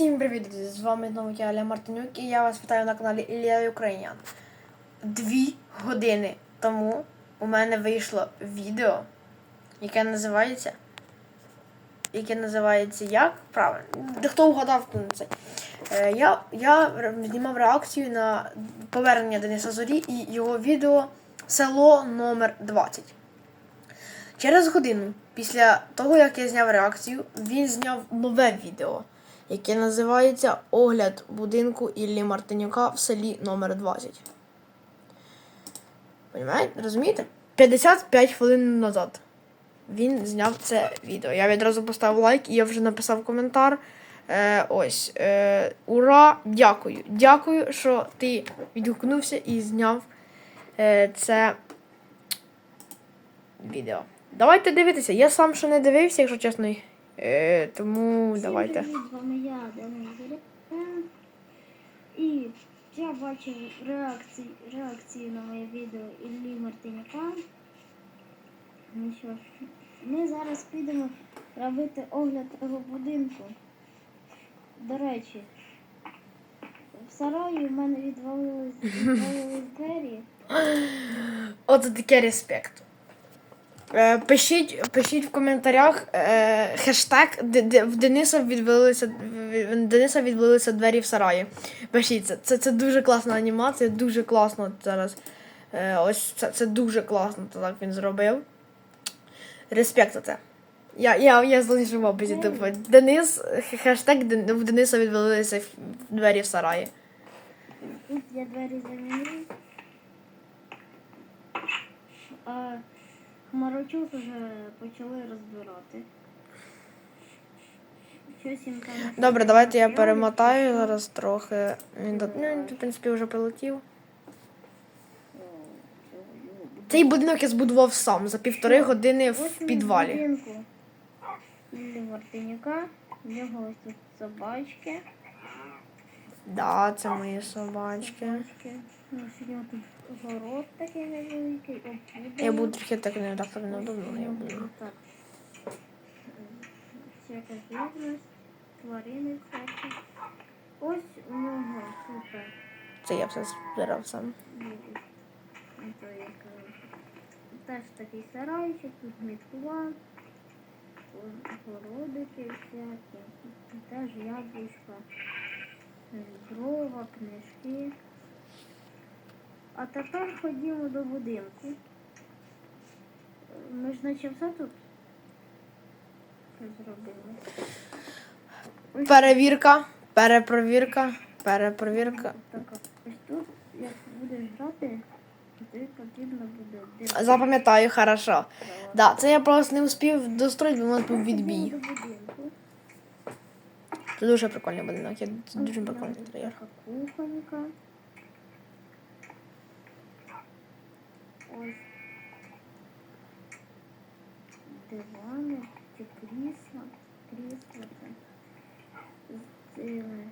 Всім привіт! З вами знову я Мартинюк і я вас вітаю на каналі Ілля Українян. Дві години тому у мене вийшло відео, яке називається. Яке називається як? Правильно. Хто на це? Е, я, я знімав реакцію на повернення Дениса Зорі і його відео Село номер 20. Через годину після того, як я зняв реакцію, він зняв нове відео, яке називається Огляд будинку Іллі Мартинюка в селі номер 20. Понімаєте? Розумієте? 55 хвилин назад він зняв це відео. Я відразу поставив лайк і я вже написав коментар. Е, ось. Е, ура! Дякую. Дякую, що ти відгукнувся і зняв е, це відео. Давайте дивитися. Я сам ще не дивився, якщо чесно. Е, тому давайте. Привіт, з вами я, Денис Зарядка. І я бачив реакції, реакції на моє відео Іллі Мартиняка. Ну що ж, ми зараз підемо робити огляд того будинку. До речі, в сараї в мене відвалились, відвалились двері. От таке респект. Е, пишіть, пишіть в коментарях е, хештег де, в Дениса відвалилися, в Дениса відвалилися двері в сараї. Пишіть це. Це, це дуже класна анімація, дуже класно зараз. Е, ось це, це дуже класно, так він зробив. Респект за це. Я, я, я залишу в описі. Типу, Денис, хештег Ден- в Дениса відвалилися двері в сараї. Я двері замінив. А хмарочок вже почали розбирати. Щось їм там. Добре, давайте я перемотаю зараз трохи. Він, до- ну, він, в принципі, вже прилетів. Буде. Цей будинок я збудував сам за півтори години Ось в він підвалі. будинку Іллі Мартинюка. Нього ось тут собачки. Да, це мої собачки. Город такий невеликий. Я буду трохи так не так неудобно, я буду. Всяка живність, тварини всякі. Ось у нього тут Це я все збирав сам. ну, Теж такий сарайчик, тут міткува, городики всякі, теж яблучка, дрова, книжки. А тепер ходімо до будинку. Ми ж наче все тут зробили. Ось Перевірка, перепровірка, перепровірка. Так, ось тут, як будеш грати, тобі потрібно буде дивитися. Запам'ятаю, хорошо. Да, це я просто не успів достроїти, бо у нас був Ходімо відбій. до будинку. Це дуже прикольний будинок, я це дуже прикольний інтер'єр. Кухонька. Ось дивани чи крісла. Крісла це з цими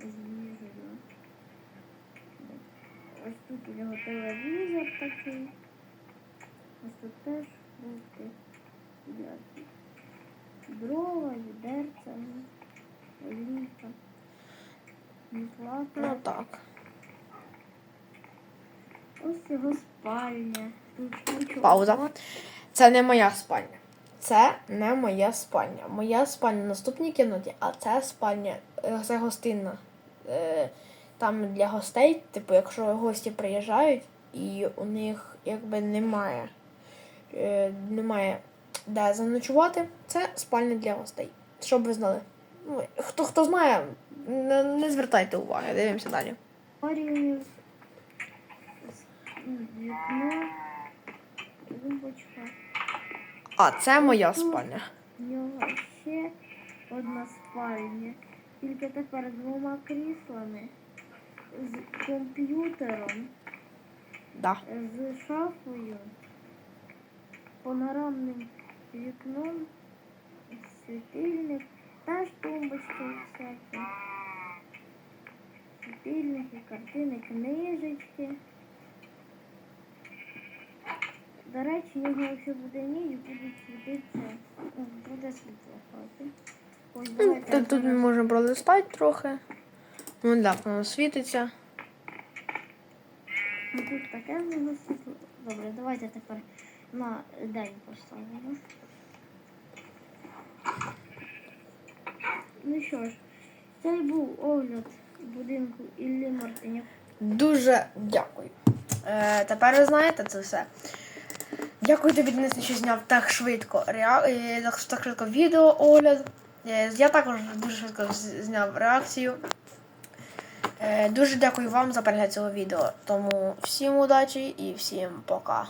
з їжею. Ось тут у нього телевізор такий. Ось тут теж фрукти. Яблуки. Дрова, відерця, олійка, мітла. Ну так. Ось його спальня. Пауза. Це не моя спальня. Це не моя спальня. Моя спальня в наступній кімнаті, а це спальня, е, це гостинна. Е, Там для гостей, типу, якщо гості приїжджають і у них якби немає, е, немає де заночувати, це спальня для гостей. Щоб ви знали. Ну, хто хто знає, не, не звертайте уваги, дивимося далі. Вікно, тумбочка. А, це моя спальня. В нього ще одна спальня. Тільки тепер з двома кріслами, з комп'ютером, Да. з шафою, панорамним вікном, світильник, теж тумбочки всякі. Світильники, картини, книжечки. До речі, його якщо буде ніч, будуть світитися, ну, буде світло. Ось давайте. Тут, тут ми можемо пролистати трохи. Ну так, воно світиться. Ну, Тут таке в нього світло. Добре, давайте тепер на день поставимо. Ну що ж, це був огляд будинку Іллі Мартиняка. Дуже дякую. Е, тепер ви знаєте це все. Дякую тобі, Денис, що зняв так швидко реа... е, так швидко відео огляд. Е, я також дуже швидко зняв реакцію. Е, дуже дякую вам за перегляд цього відео. Тому всім удачі і всім пока.